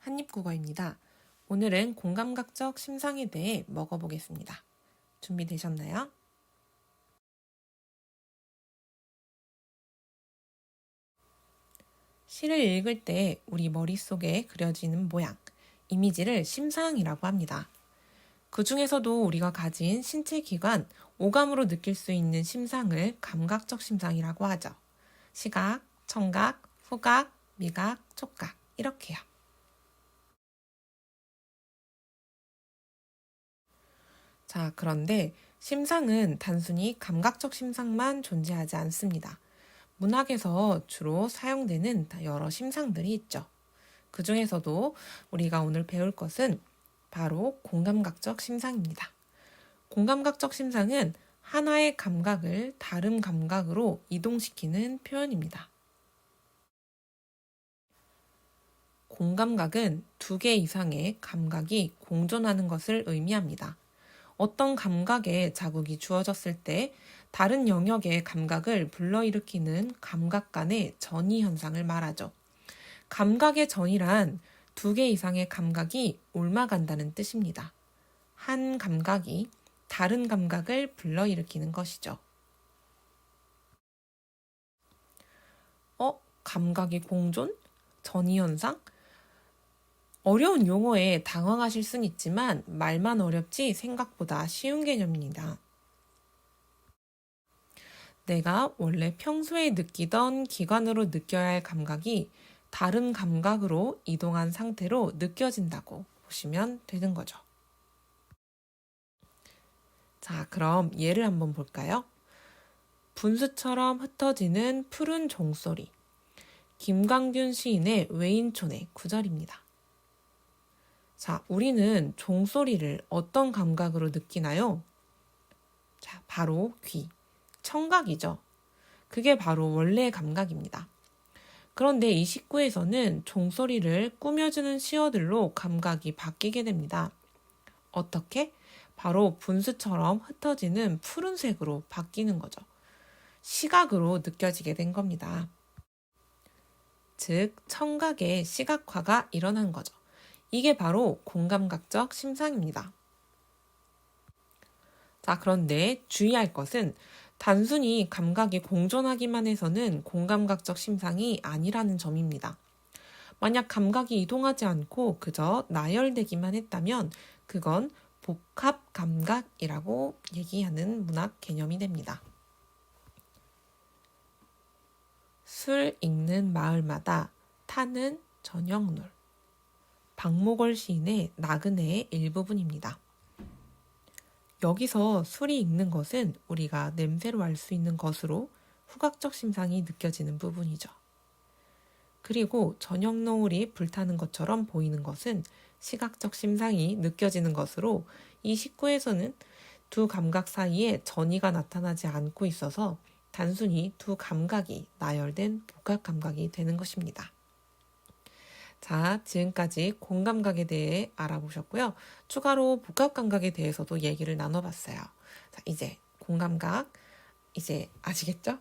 한국어입니다. 오늘은 공감각적 심상에 대해 먹어보겠습니다. 준비되셨나요? 시를 읽을 때 우리 머릿속에 그려지는 모양, 이미지를 심상이라고 합니다. 그 중에서도 우리가 가진 신체 기관, 오감으로 느낄 수 있는 심상을 감각적 심상이라고 하죠. 시각, 청각, 후각, 미각, 촉각, 이렇게요. 자, 그런데 심상은 단순히 감각적 심상만 존재하지 않습니다. 문학에서 주로 사용되는 여러 심상들이 있죠. 그 중에서도 우리가 오늘 배울 것은 바로 공감각적 심상입니다. 공감각적 심상은 하나의 감각을 다른 감각으로 이동시키는 표현입니다. 공감각은 두 개 이상의 감각이 공존하는 것을 의미합니다. 어떤 감각에 자극이 주어졌을 때 다른 영역의 감각을 불러일으키는 감각 간의 전이 현상을 말하죠. 감각의 전이란 두 개 이상의 감각이 옮아간다는 뜻입니다. 한 감각이 다른 감각을 불러일으키는 것이죠. 어? 감각의 공존? 전이 현상? 어려운 용어에 당황하실 순 있지만 말만 어렵지 생각보다 쉬운 개념입니다. 내가 원래 평소에 느끼던 기관으로 느껴야 할 감각이 다른 감각으로 이동한 상태로 느껴진다고 보시면 되는 거죠. 자, 그럼 예를 한번 볼까요? 분수처럼 흩어지는 푸른 종소리. 김광균 시인의 외인촌의 구절입니다. 자, 우리는 종소리를 어떤 감각으로 느끼나요? 자, 바로 귀, 청각이죠. 그게 바로 원래의 감각입니다. 그런데 이 식구에서는 종소리를 꾸며주는 시어들로 감각이 바뀌게 됩니다. 어떻게? 바로 분수처럼 흩어지는 푸른색으로 바뀌는 거죠. 시각으로 느껴지게 된 겁니다. 즉, 청각의 시각화가 일어난 거죠. 이게 바로 공감각적 심상입니다. 자, 그런데 주의할 것은 단순히 감각이 공존하기만 해서는 공감각적 심상이 아니라는 점입니다. 만약 감각이 이동하지 않고 그저 나열되기만 했다면 그건 복합 감각이라고 얘기하는 문학 개념이 됩니다. 술 읽는 마을마다 타는 저녁놀. 박목월 시인의 나그네의 일부분입니다. 여기서 술이 익는 것은 우리가 냄새로 알 수 있는 것으로 후각적 심상이 느껴지는 부분이죠. 그리고 저녁 노을이 불타는 것처럼 보이는 것은 시각적 심상이 느껴지는 것으로 이 식구에서는 두 감각 사이에 전이가 나타나지 않고 있어서 단순히 두 감각이 나열된 복합 감각이 되는 것입니다. 자, 지금까지 공감각에 대해 알아보셨고요. 추가로 복합감각에 대해서도 얘기를 나눠봤어요. 자, 이제 공감각, 이제 아시겠죠?